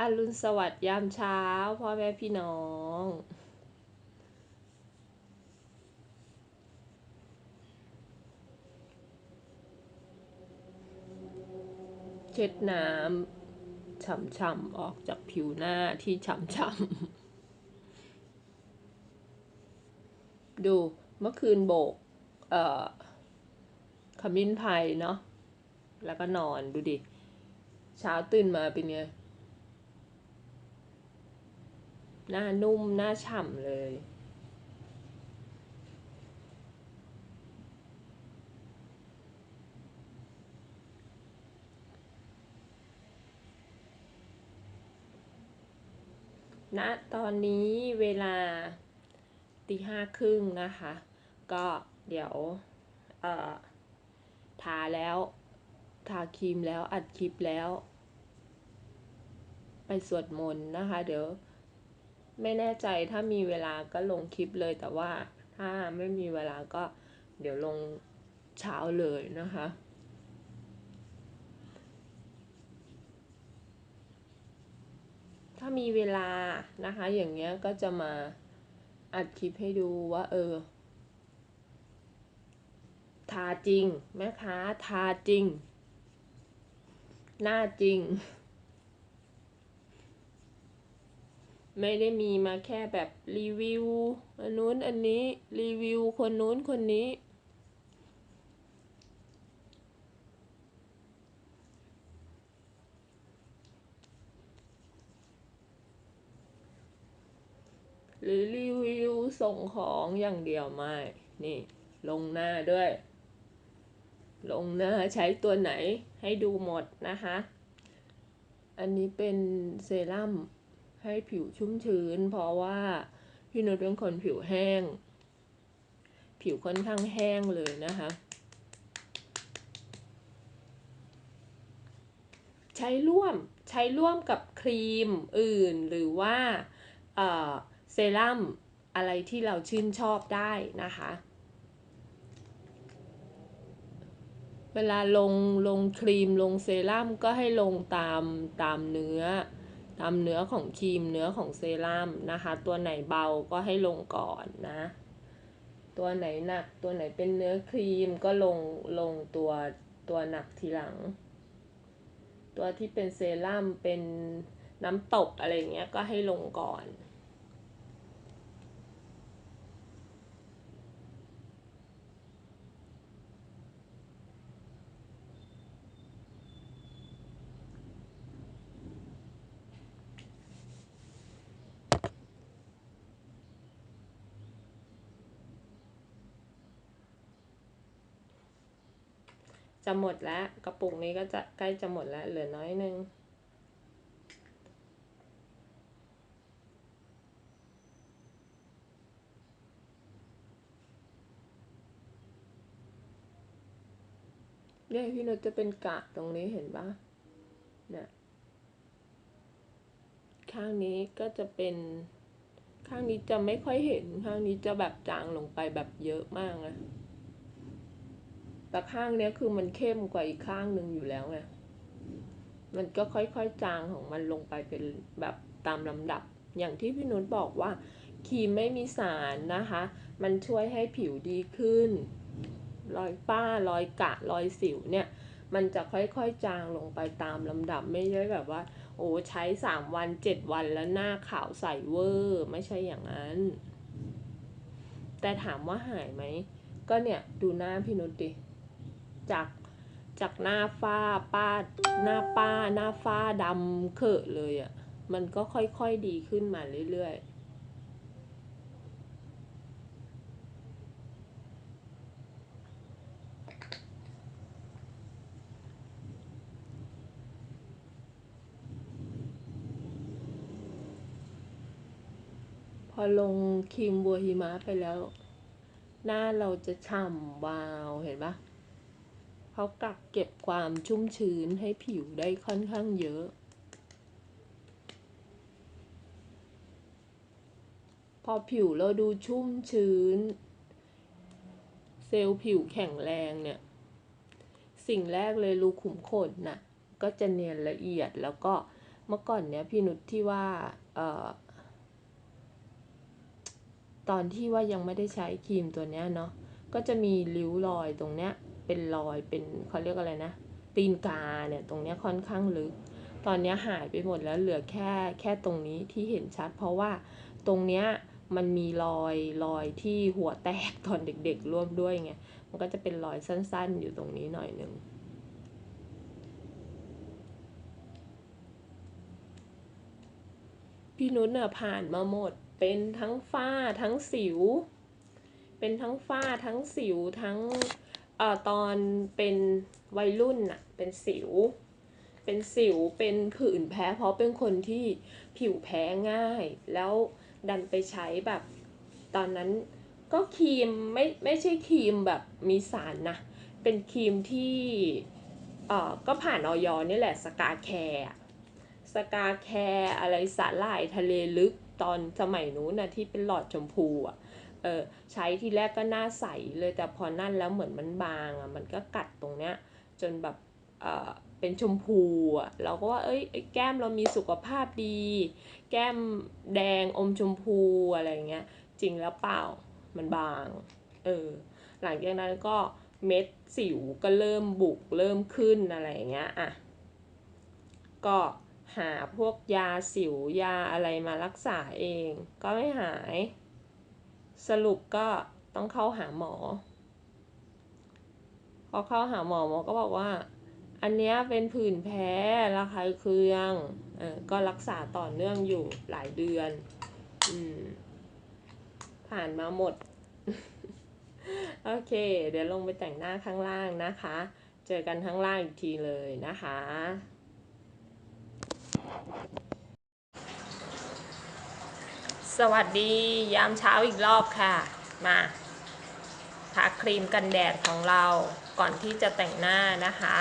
อรุณสวัสดิ์ยามเช้าพ่อแม่พี่น้อง เช็ดน้ำฉ่ำๆออกจากผิวหน้าที่ฉ่ำๆดูเมื่อคืนโบก เอ่อขมิ้นไพรเนาะแล้วก็นอนดูดิ เช้าตื่นมาเป็นไง หน้านุ่มหน้าฉ่ำเลยณตอนนี้เวลาตีห้าครึ่งนะคะ ก็เดี๋ยวเอ่อทาแล้วทาครีมแล้วอัดคลิปแล้ว ไปสวดมนต์นะคะ เดี๋ยว ไม่แน่ใจถ้ามีเวลาก็ลงคลิปเลยแต่ว่าถ้าไม่มีเวลาก็เดี๋ยวลงเช้าเลยนะคะ ถ้ามีเวลานะคะ อย่างเงี้ยก็จะมาอัดคลิปให้ดูว่า เออ ทาจริงแม่ค้าทาจริง หน้าจริง ไม่ได้มีมาแค่แบบรีวิวอันนู้นอันนี้รีวิวคนนู้นคนนี้ หรือรีวิวส่งของอย่างเดียวไม่ นี่ ลงหน้าด้วย ลงหน้าใช้ตัวไหนให้ดูหมดนะคะ อันนี้เป็นเซรั่ม ให้ผิวชุ่มชื้น เพราะว่าพี่นุชเป็นคนผิวแห้ง ผิวค่อนข้างแห้งเลยนะคะ ใช้ร่วมใช้ร่วมกับครีมอื่นหรือว่าเซรั่มอะไรที่เราชื่นชอบได้นะคะ เวลาลงลงครีมลงเซรั่มก็ให้ลงตามตามเนื้อ ตามเนื้อของครีมเนื้อของเซรั่มนะคะ ตัวไหนเบาก็ให้ลงก่อนนะ ตัวไหนหนักตัวไหนเป็นเนื้อครีมก็ลงลงตัวตัวหนักทีหลัง ตัวที่เป็นเซรั่มเป็นน้ำตกอะไรเงี้ยก็ให้ลงก่อน จะหมดแล้วกระปุกนี้ก็จะใกล้จะหมดแล้ว เหลือน้อยนึงเนี่ยพี่นุชจะเป็นกะตรงนี้เห็นปะเนี่ยข้างนี้ก็จะเป็น ข้างนี้จะไม่ค่อยเห็น ข้างนี้จะแบบจางลงไปแบบเยอะมากนะ แต่ข้างเนี้ยคือมันเข้มกว่าอีกข้างหนึ่งอยู่แล้วไง มันก็ค่อยๆจางของมันลงไปเป็นแบบตามลำดับ อย่างที่พี่นุชบอกว่าครีมไม่มีสารนะคะ มันช่วยให้ผิวดีขึ้น รอยป้ารอยกะรอยสิวเนี่ย มันจะค่อยๆจางลงไปตามลำดับ ไม่ใช่แบบว่า โอ้ใช้สามวันเจ็ดวันแล้วหน้าขาวใสเวอร์ ไม่ใช่อย่างนั้น แต่ถามว่าหายไหม ก็เนี่ยดูหน้าพี่นุชดิ จากจากหน้าฝ้าป้าหน้าป้าหน้าฝ้าดำเขอะเลยอะ่ะ มันก็ค่อยๆดีขึ้นมาเรื่อยๆพอลงครีมบัวหิมะไปแล้ว หน้าเราจะฉ่ำวาวเห็นปะ เขากักเก็บความชุ่มชื้นให้ผิวได้ค่อนข้างเยอะพอผิวเราดูชุ่มชื้น เซลล์ผิวแข็งแรงเนี่ย สิ่งแรกเลยรูขุมขนน่ะ ก็จะเนียนละเอียดแล้วก็เมื่อก่อนเนี้ยพี่นุชที่ว่าเอ่อตอนที่ว่ายังไม่ได้ใช้ครีมตัวเนี้ยเนาะก็จะมีริ้วรอยตรงเนี้ย เป็นรอยเป็นเขาเรียกอะไรนะ ตีนกาเนี่ยตรงนี้ค่อนข้างลึก ตอนนี้หายไปหมดแล้วเหลือแค่แค่ตรงนี้ที่เห็นชัด เพราะว่าตรงเนี้ยมันมีรอยรอยที่หัวแตกตอนเด็กๆ ร่วมด้วยไง มันก็จะเป็นรอยสั้นๆ อยู่ตรงนี้หน่อยหนึ่งพี่นุชเน่ะผ่านมาหมด เป็นทั้งฝ้าทั้งสิว เป็นทั้งฝ้าทั้งสิวทั้ง เอ่อตอนเป็นวัยรุ่นน่ะเป็นสิว เป็นสิวเป็นผื่นแพ้ เพราะเป็นคนที่ผิวแพ้ง่าย แล้วดันไปใช้แบบ ตอนนั้นก็ครีมไม่ไม่ใช่ครีมแบบมีสารนะ เป็นครีมที่เอ่อก็ผ่านออยนี่แหละสกาแคร์สกาแคร์อะไรสาหร่ายทะเลลึกตอนสมัยนู้นนะที่เป็นหลอดชมพูอะ เออใช้ทีแรกก็หน้าใสเลยแต่พอนั่นแล้วเหมือนมันบางอะมันก็กัดตรงเนี้ยจนแบบเออเป็นชมพูอะเราก็ว่าเอ้ยแก้มเรามีสุขภาพดี แก้มแดงอมชมพูอะไรเงี้ยจริงแล้วเปล่ามันบางเออหลังจากนั้นก็เม็ดสิวก็เริ่มบุกเริ่มขึ้นอะไรเงี้ยอะก็หาพวกยาสิวยาอะไรมารักษาเอง ก็ไม่หาย สรุปก็ต้องเข้าหาหมอ พอเข้าหาหมอหมอก็บอกว่า อันเนี้ยเป็นผื่นแพ้ระคายเคืองอก็รักษาต่อเนื่องอยู่หลายเดือนอืมผ่านมาหมด โอเค เดี๋ยวลงไปแต่งหน้าข้างล่างนะคะ เจอกันข้างล่างอีกทีเลยนะคะ สวัสดียามเช้าอีกรอบค่ะ มาทาครีมกันแดดของเราก่อนที่จะแต่งหน้านะคะ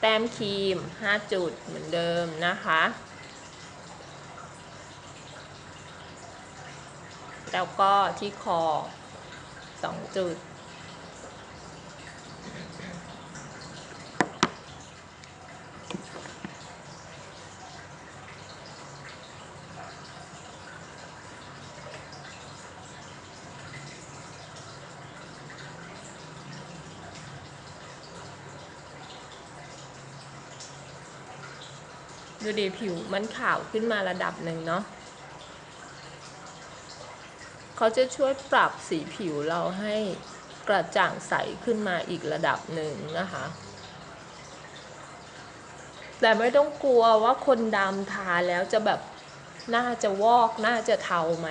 แต้มครีม 5 จุดเหมือนเดิมนะคะ แล้วก็ที่คอ2จุด ดูดิผิวมันขาวขึ้นมาระดับหนึ่งเนาะ เขาจะช่วยปรับสีผิวเราให้กระจ่างใสขึ้นมาอีกระดับหนึ่งนะคะ แต่ไม่ต้องกลัวว่าคนดำทาแล้วจะแบบน่าจะวอกน่าจะเทาไหม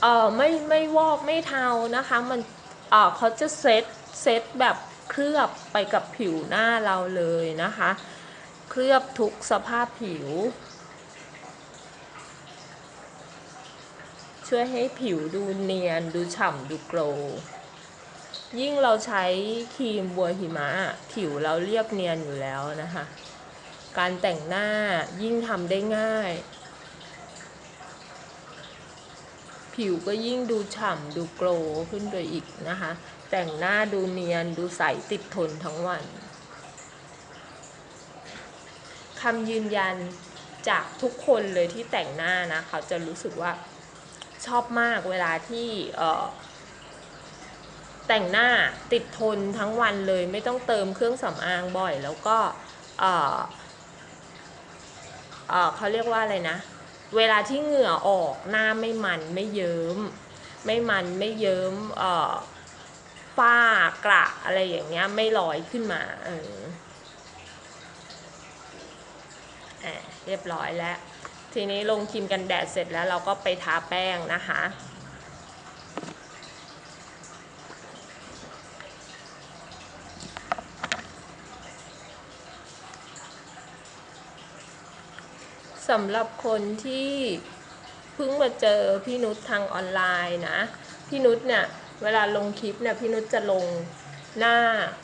เออไม่ไม่วอกไม่เทานะคะมันเออเขาจะเซตเซตแบบเคลือบไปกับผิวหน้าเราเลยนะคะ เคลือบทุกสภาพผิว ช่วยให้ผิวดูเนียน ดูฉ่ำ ดูโกลว์ยิ่งเราใช้ครีมบัวหิมะ ผิวเราเรียบเนียนอยู่แล้วนะคะ การแต่งหน้ายิ่งทำได้ง่าย ผิวก็ยิ่งดูฉ่ำ ดูโกลว์ขึ้นไปอีกนะคะ แต่งหน้าดูเนียน ดูใสติดทนทั้งวันคำยืนยันจากทุกคนเลยที่แต่งหน้านะ เขาจะรู้สึกว่า ชอบมากเวลาที่แต่งหน้าติดทนทั้งวันเลยไม่ต้องเติมเครื่องสำอางบ่อย แล้วก็เขาเรียกว่าอะไรนะ เวลาที่เหงื่อออกหน้าไม่มันไม่เยิ้ม ไม่มันไม่เยิ้มฝ้ากระอะไรอย่างเงี้ยไม่ลอยขึ้นมาเอออะเรียบร้อยแล้ว ทีนี้ลงครีมกันแดดเสร็จแล้วเราก็ไปทาแป้งนะคะ สำหรับคนที่เพิ่งมาเจอพี่นุชทางออนไลน์นะ พี่นุชเนี่ยเวลาลงคลิปเนี่ยพี่นุชจะลงหน้า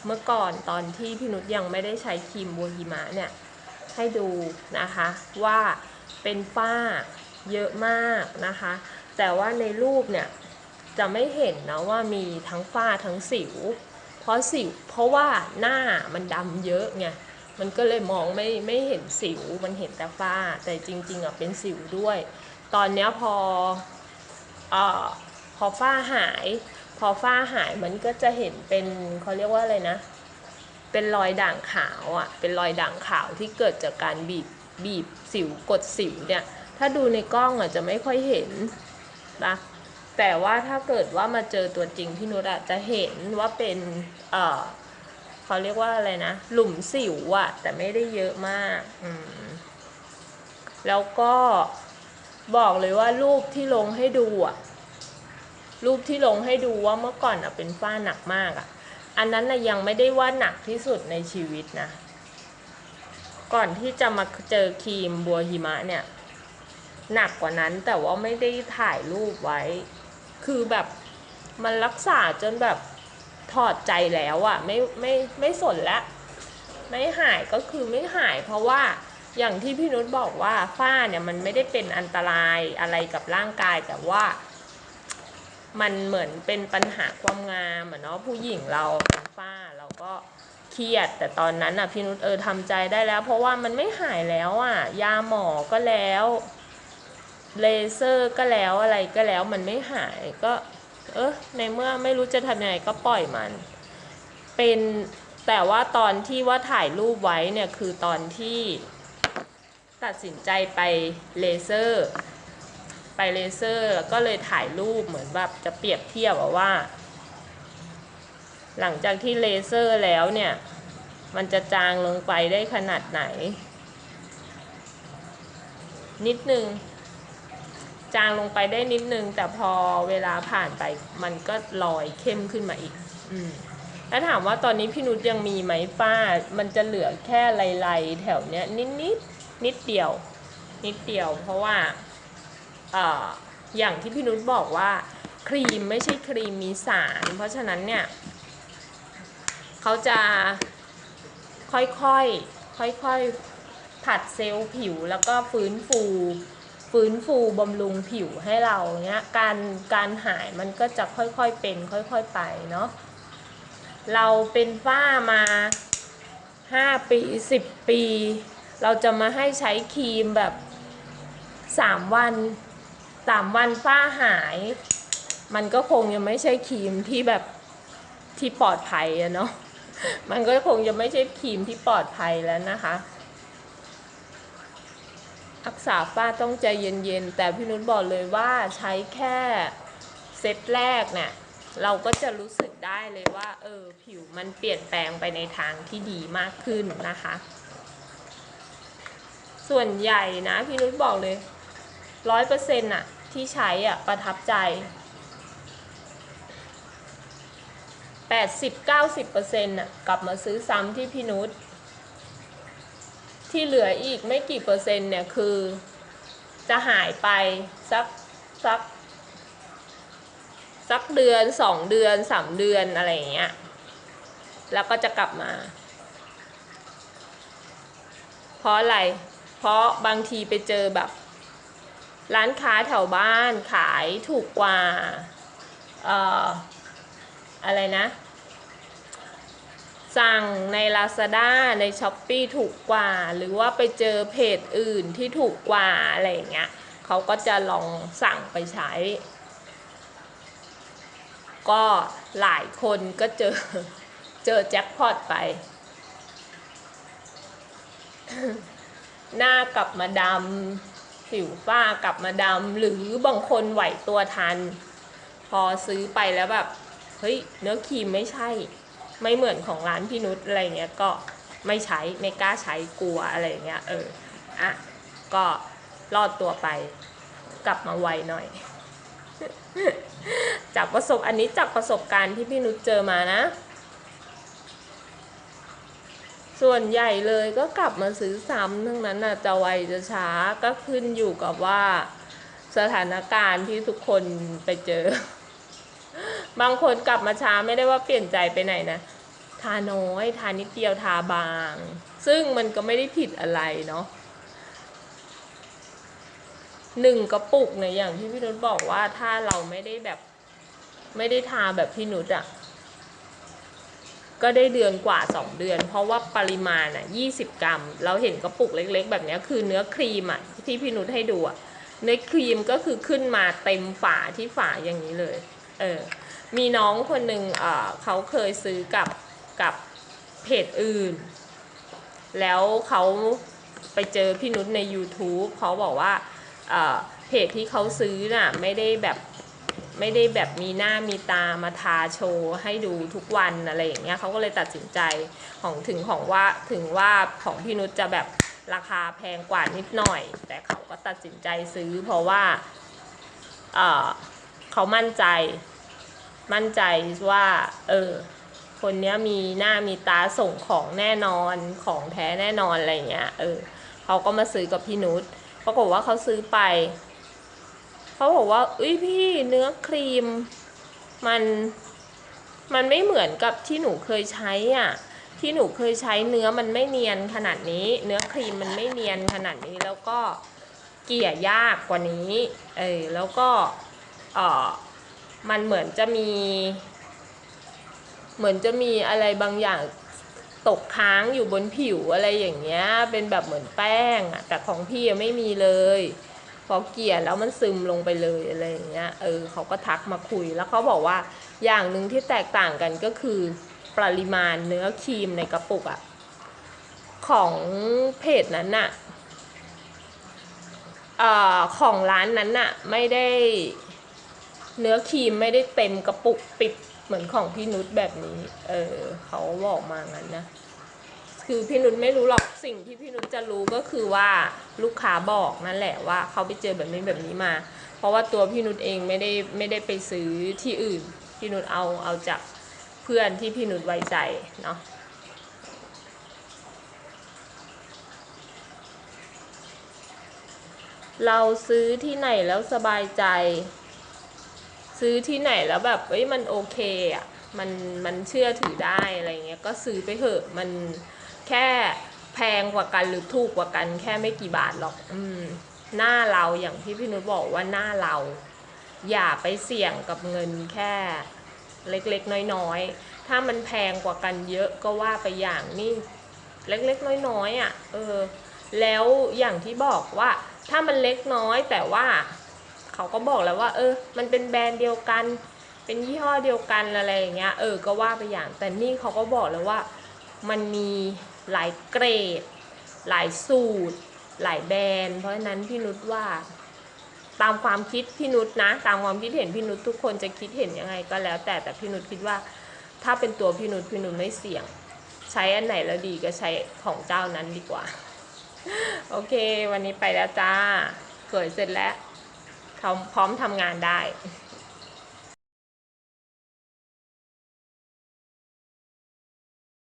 เมื่อก่อนตอนที่พี่นุชยังไม่ได้ใช้ครีมบัวหิมะเนี่ยให้ดูนะคะว่า เป็นฝ้าเยอะมากนะคะ แต่ว่าในรูปเนี่ยจะไม่เห็นนะว่ามีทั้งฝ้าทั้งสิว เพราะสิวเพราะว่าหน้ามันดำเยอะไงมันก็เลยมองไม่ไม่เห็นสิวมันเห็นแต่ฝ้า แต่จริงๆอะเป็นสิวด้วย ตอนเนี้ยพออพอฝ้าหาย พอฝ้าหายมันก็จะเห็นเป็นเขาเรียกว่าอะไรนะ เป็นรอยด่างขาวอะเป็นรอยด่างขาวที่เกิดจากการบีบ บีบสิวกดสิวเนี่ย ถ้าดูในกล้องอะจะไม่ค่อยเห็นนะแต่ว่าถ้าเกิดว่ามาเจอตัวจริงพี่นุชอะจะเห็นว่าเป็นเออเขาเรียกว่าอะไรนะ หลุมสิวอะแต่ไม่ได้เยอะมากอืมแล้วก็บอกเลยว่ารูปที่ลงให้ดูอะรูปที่ลงให้ดูว่าเมื่อก่อนอะเป็นฝ้าหนักมากอะอันนั้นนะยังไม่ได้ว่าหนักที่สุดในชีวิตนะ ก่อนที่จะมาเจอครีมบัวหิมะเนี่ย หนักกว่านั้นแต่ว่าไม่ได้ถ่ายรูปไว้ คือแบบมันรักษาจนแบบถอดใจแล้วอะไม่ไม่ไม่สนแล้วไม่หายก็คือไม่หาย เพราะว่าอย่างที่พี่นุชบอกว่าฝ้าเนี่ยมันไม่ได้เป็นอันตรายอะไรกับร่างกายแต่ว่า มันเหมือนเป็นปัญหาความงามอะเนาะผู้หญิงเราเป็นฝ้าเราก็ เครียด แต่ตอนนั้นอะพี่นุชเออทำใจได้แล้ว เพราะว่ามันไม่หายแล้วอะ ยาหมอก็แล้วเลเซอร์ก็แล้วอะไรก็แล้วมันไม่หายก็ เออในเมื่อไม่รู้จะทำยังไงก็ปล่อยมัน เป็นแต่ว่าตอนที่ว่าถ่ายรูปไว้เนี่ยคือตอนที่ตัดสินใจไปเลเซอร์ ไปเลเซอร์ก็เลยถ่ายรูปเหมือนแบบจะเปรียบเทียบว่า หลังจากที่เลเซอร์แล้วเนี่ย มันจะจางลงไปได้ขนาดไหน นิดนึง จางลงไปได้นิดนึง แต่พอเวลาผ่านไปมันก็ลอยเข้มขึ้นมาอีก อืมแล้วถามว่าตอนนี้พี่นุชยังมีไหมฝ้า มันจะเหลือแค่ลายๆแถวเนี้ยนิดนิดนิดเดียว นิดเดียว เพราะว่าเอ่ออย่างที่พี่นุชบอกว่า ครีมไม่ใช่ครีมมีสาร เพราะฉะนั้นเนี่ย เขาจะค่อยๆ ค่อยๆ ผัดเซลล์ผิวแล้วก็ฟื้นฟูฟื้นฟูบำรุงผิวให้เราเนี้ยการการหายมันก็จะค่อยๆเป็น ค่อยๆไปเนาะเราเป็นฝ้ามาห้าปีสิบปี เราจะมาให้ใช้ครีมแบบสามวันสามวันฝ้าหาย มันก็คงยังไม่ใช่ครีมที่แบบที่ปลอดภัยอะเนาะ มันก็คงจะไม่ใช่ครีมที่ปลอดภัยแล้วนะคะรักษาฝ้าต้องใจเย็นๆ แต่พี่นุชบอกเลยว่าใช้แค่เซตแรกเนี่ยเราก็จะรู้สึกได้เลยว่าเออผิวมันเปลี่ยนแปลงไปในทางที่ดีมากขึ้นนะคะ ส่วนใหญ่นะพี่นุชบอกเลยร้อยเปอร์เซ็นต์อะที่ใช้อะประทับใจ แปดสิบเก้าสิบเปอร์เซ็นต์ะกลับมาซื้อซ้ำที่พี่นุชที่เหลืออีกไม่กี่เปอร์เซ็นต์เนี่ยคือจะหายไปสักสักสักเดือนสองเดือนสามเดือนอะไรอย่างเงี้ย แล้วก็จะกลับมา เพราะอะไร เพราะบางทีไปเจอแบบ ร้านค้าแถวบ้านขายถูกกว่า เอ่อ อะไรนะ สั่งใน Lazada ใน s h อ p e e ถูกกว่า หรือว่าไปเจอเพจอื่นที่ถูกกว่าอะไรอย่างเงี้ยเขาก็จะลองสั่งไปใช้ ก็หลายคนก็เจอเจอแจ็คพอตไป หน้ากลับมาดำผิวฝ้ากลับมาดำหรือบางคนไหวตัวทัน พอซื้อไปแล้วแบบ เฮ้ยเนื้อครีมไม่ใช่ ไม่เหมือนของร้านพี่นุชอะไรเงี้ยก็ไม่ใช้ไม่กล้าใช้กลัวอะไรเงี้ยเอออะก็รอดตัวไป กลับมาไวหน่อย จากประสบอันนี้จากประสบการณ์ที่พี่นุชเจอมานะ ส่วนใหญ่เลยก็กลับมาซื้อซ้ำทั้งนั้นน่ะจะไวจะช้าก็ขึ้นอยู่กับว่าสถานการณ์ที่ทุกคนไปเจอ บางคนกลับมาช้าไม่ได้ว่าเปลี่ยนใจไปไหนนะ ทาน้อย ทานิดเดียวทาบาง ซึ่งมันก็ไม่ได้ผิดอะไรเนาะหนึ่งกระปุกเนี่ยอย่างที่พี่นุชบอกว่าถ้าเราไม่ได้แบบ ไม่ได้ทาแบบพี่นุชอะก็ได้เดือนกว่าสองเดือน เพราะว่าปริมาณอะยี่สิบกรัม เราเห็นกระปุกเล็ก ๆ แบบนี้คือเนื้อครีมอะที่พี่นุชให้ดูอะเนื้อครีมก็คือขึ้นมาเต็มฝาที่ฝาอย่างนี้เลย เออ มีน้องคนหนึ่งเขาเคยซื้อกับกับเพจอื่น แล้วเขาไปเจอพี่นุชใน YouTube เขาบอกว่าเพจที่เขาซื้อน่ะไม่ได้แบบไม่ได้แบบมีหน้ามีตามาทาโชว์ให้ดูทุกวันอะไรอย่างเงี้ยเขาก็เลยตัดสินใจของถึงของว่าถึงว่าของพี่นุชจะแบบราคาแพงกว่านิดหน่อย แต่เขาก็ตัดสินใจซื้อเพราะว่าเออเขามั่นใจ มั่นใจว่า เออ คนเนี้ยมีหน้ามีตาส่งของแน่นอนของแท้แน่นอนอะไรเงี้ย เออเขาก็มาซื้อกับพี่นุชปรากฏว่าเขาซื้อไปเขาบอกว่าอุ้ยพี่เนื้อครีม มันมันไม่เหมือนกับที่หนูเคยใช้อะที่หนูเคยใช้เนื้อมันไม่เนียนขนาดนี้ เนื้อครีมมันไม่เนียนขนาดนี้แล้วก็เกลี่ยยากกว่านี้ เออแล้วก็เออ มันเหมือนจะมี เหมือนจะมีอะไรบางอย่างตกค้างอยู่บนผิวอะไรอย่างเงี้ย เป็นแบบเหมือนแป้งอะแต่ของพี่ยังไม่มีเลย พอเกลี่ยแล้วมันซึมลงไปเลยอะไรอย่างเงี้ย เออเขาก็ทักมาคุยแล้วเขาบอกว่าอย่างหนึ่งที่แตกต่างกันก็คือปริมาณเนื้อครีมในกระปุกอะของเพจนั้นน่ะออของร้านนั้นน่ะไม่ได้ เนื้อครีมไม่ได้เต็มกระปุกปิดเหมือนของพี่นุชแบบนี้ เออเขาบอกมางั้นนะ คือพี่นุชไม่รู้หรอกสิ่งที่พี่นุชจะรู้ก็คือว่าลูกค้าบอกนั่นแหละว่าเขาไปเจอแบบนี้แบบนี้มา เพราะว่าตัวพี่นุชเองไม่ได้ไม่ได้ไปซื้อที่อื่น พี่นุชเอาเอาจากเพื่อนที่พี่นุชไว้ใจเนาะเราซื้อที่ไหนแล้วสบายใจ ซื้อที่ไหนแล้วแบบเอ้ยมันโอเคอะมันมันเชื่อถือได้อะไรเงี้ยก็ซื้อไปเถอะมันแค่แพงกว่ากันหรือถูกกว่ากัน แค่ไม่กี่บาทหรอก อืม หน้าเราอย่างที่พี่นุชบอกว่าหน้าเรา อย่าไปเสี่ยงกับเงินแค่เล็กๆ น้อยๆ ถ้ามันแพงกว่ากันเยอะก็ว่าไปอย่างนี่เล็กๆ น้อยๆอะเออ แล้วอย่างที่บอกว่า ถ้ามันเล็กน้อยแต่ว่า เขาก็บอกแล้วว่า เออ มันเป็นแบรนด์เดียวกัน เป็นยี่ห้อเดียวกันอะไรอย่างเงี้ย เออ ก็ว่าไปอย่าง แต่นี่เขาก็บอกแล้วว่ามันมีหลายเกรด หลายสูตร หลายแบรนด์ เพราะฉะนั้นพี่นุชว่า ตามความคิดพี่นุชนะ ตามความคิดเห็นพี่นุชทุกคนจะคิดเห็นยังไงก็แล้ว แต่แต่พี่นุชคิดว่า ถ้าเป็นตัวพี่นุชพี่นุชไม่เสี่ยง ใช้อันไหนแล้วดีก็ใช้ของเจ้านั้นดีกว่า โอเค วันนี้ไปแล้วจ้าสวยเสร็จแล้ว พร้อมทำงานได้